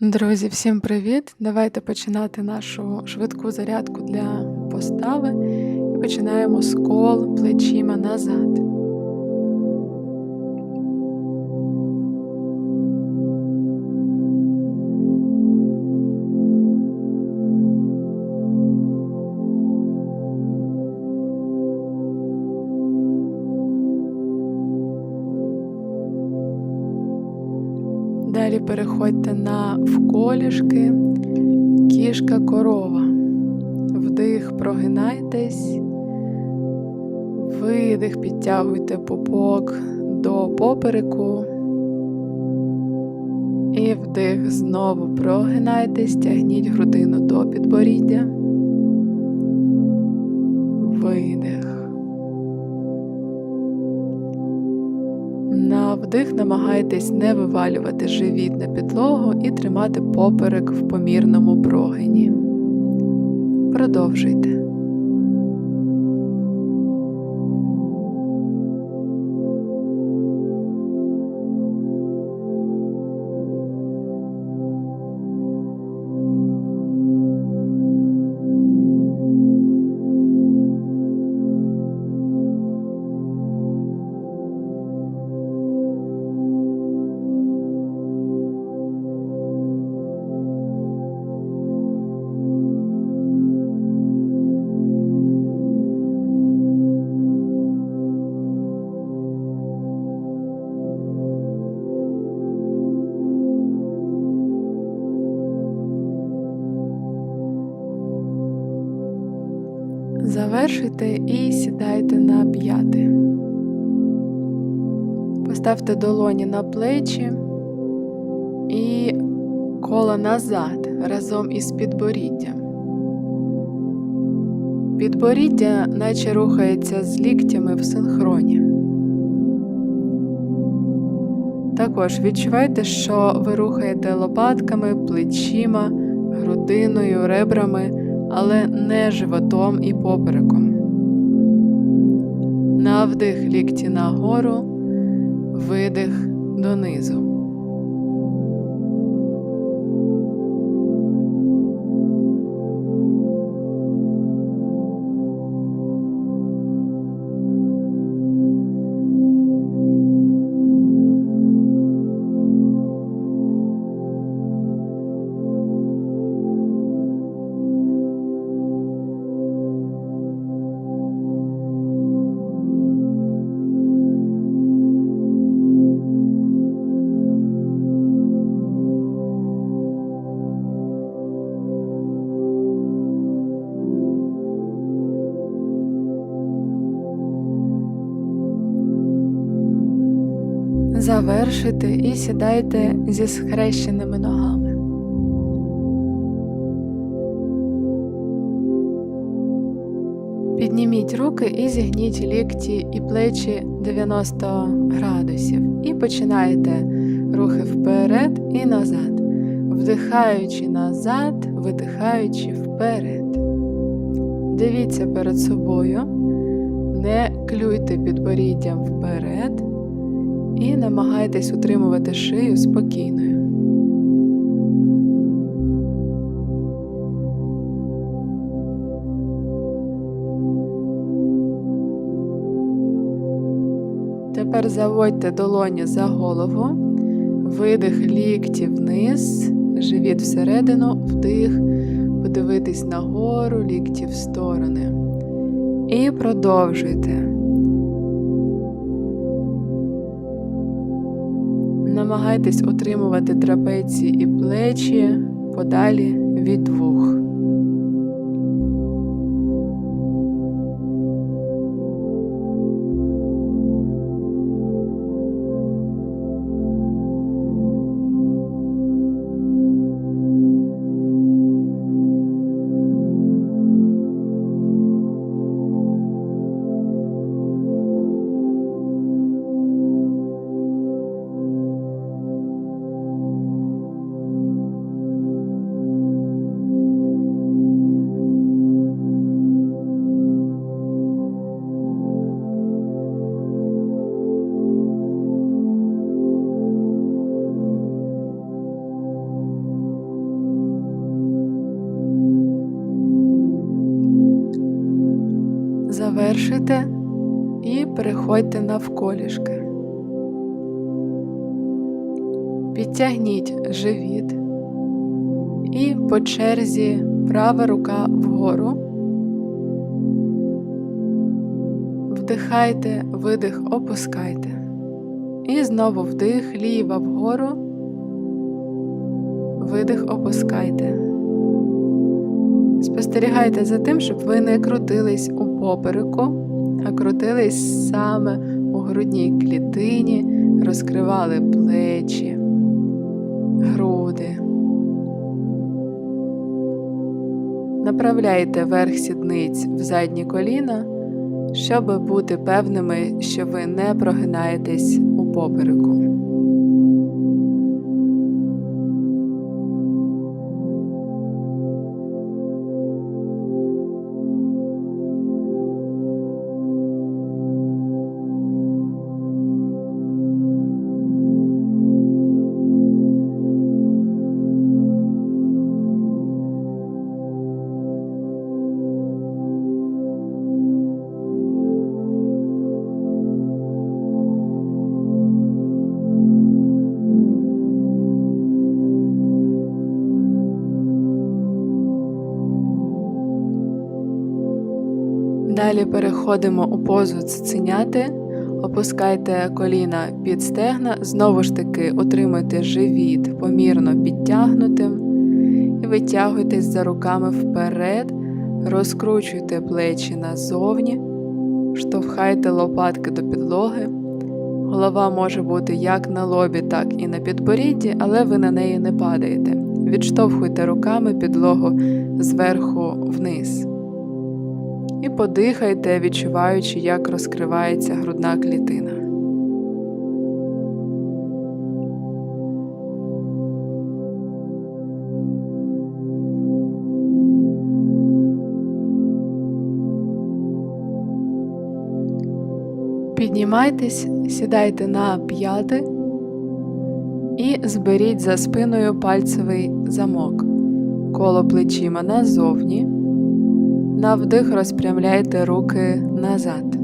Друзі, всім привіт! Давайте починати нашу швидку зарядку для постави починаємо з кол плечима назад. Переходьте на вколішки, кішка корова. Вдих, прогинайтесь, видих, підтягуйте пупок до попереку. І вдих, знову прогинайтесь, тягніть грудину до підборіддя. Вдих намагайтесь не вивалювати живіт на підлогу і тримати поперек в помірному прогині. Продовжуйте. Завершуйте і сідайте на п'яти. Поставте долоні на плечі і коло назад разом із підборіддям. Підборіддя наче рухається з ліктями в синхроні. Також відчувайте, що ви рухаєте лопатками, плечима, грудиною, ребрами але не животом і попереком. Навдих лікті нагору, видих донизу. Завершите і сідайте зі схрещеними ногами. Підніміть руки і зігніть лікті і плечі 90 градусів. І починаєте рухи вперед і назад. Вдихаючи назад, видихаючи вперед. Дивіться перед собою, не клюйте підборіддям вперед і намагайтесь утримувати шию спокійною. Тепер заводьте долоні за голову, видих лікті вниз, живіт всередину, вдих, подивитись нагору, лікті в сторони. І продовжуйте. Намагайтесь отримувати трапеції і плечі подалі від вух. І переходьте навколішки. Підтягніть живіт і по черзі права рука вгору. Вдихайте, видих, опускайте. І знову вдих, ліва вгору, видих, опускайте. Спостерігайте за тим, щоб ви не крутились у попереку, а крутились саме у грудній клітині, розкривали плечі, груди. Направляйте верх сідниць в задні коліна, щоб бути певними, що ви не прогинаєтесь у попереку. Переходимо у позу цуценяти, опускайте коліна під стегна, знову ж таки отримуйте живіт помірно підтягнутим і витягуйтесь за руками вперед, розкручуйте плечі назовні, штовхайте лопатки до підлоги. Голова може бути як на лобі, так і на підборідді, але ви на неї не падаєте. Відштовхуйте руками підлогу зверху вниз. Подихайте, відчуваючи, як розкривається грудна клітина. Піднімайтесь, сідайте на п'яти і зберіть за спиною пальцевий замок, коло плечима назовні. На вдих розпрямляйте руки назад.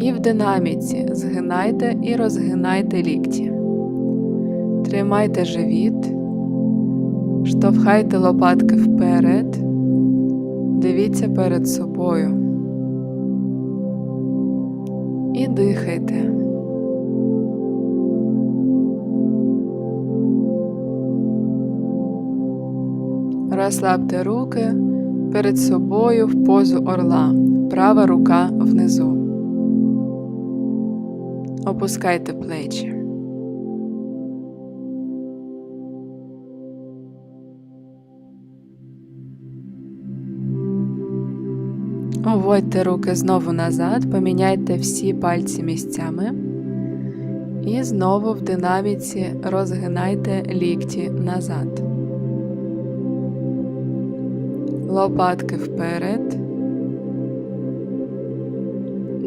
І в динаміці згинайте і розгинайте лікті. Тримайте живіт, штовхайте лопатки вперед, дивіться перед собою. І дихайте. Розслабте руки перед собою в позу орла, права рука внизу. Опускайте плечі. Уводьте руки знову назад, поміняйте всі пальці місцями. І знову в динаміці розгинайте лікті назад лопатки вперед.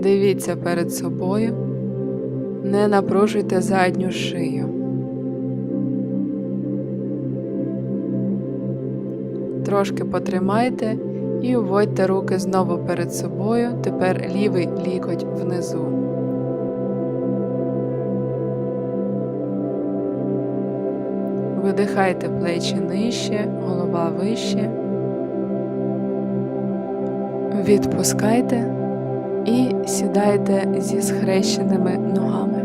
Дивіться перед собою, не напружуйте задню шию. Трошки потримайте і уводьте руки знову перед собою, тепер лівий лікоть внизу. Видихайте плечі нижче, голова вище. Відпускайте і сідайте зі схрещеними ногами.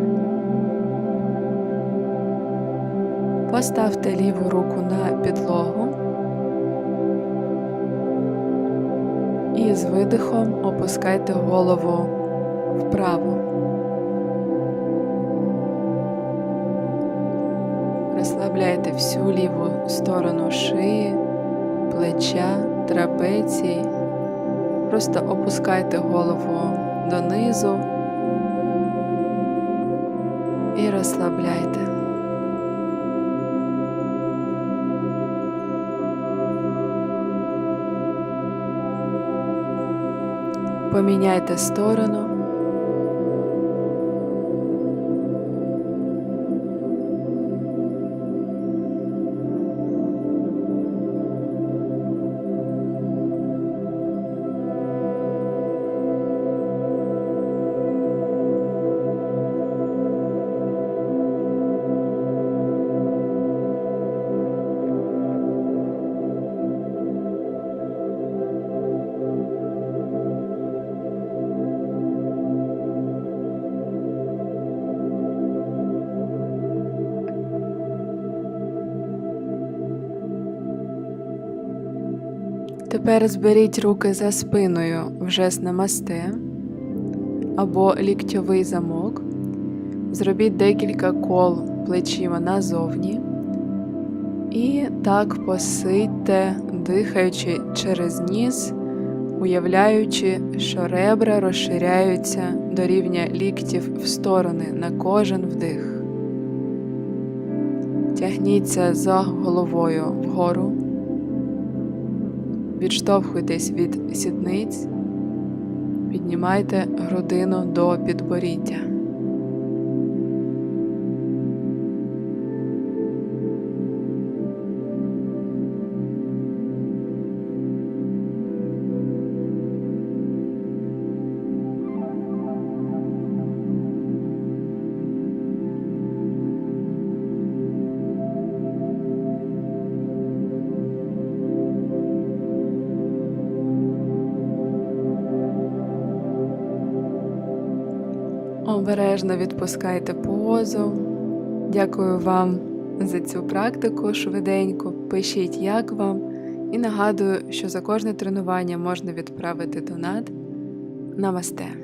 Поставте ліву руку на підлогу і з видихом опускайте голову вправо. Розслабляйте всю ліву сторону шиї, плеча, трапеції. Просто опускайте голову донизу і розслабляйте. Поміняйте сторону. Тепер зберіть руки за спиною в жест намасте або ліктьовий замок. Зробіть декілька кол плечима назовні. І так посидьте, дихаючи через ніс, уявляючи, що ребра розширяються до рівня ліктів в сторони на кожен вдих. Тягніться за головою вгору. Відштовхуйтесь від сідниць, піднімайте грудину до підборіддя. Обережно відпускайте позу. Дякую вам за цю практику швиденько. Пишіть, як вам. І нагадую, що за кожне тренування можна відправити донат. Намасте!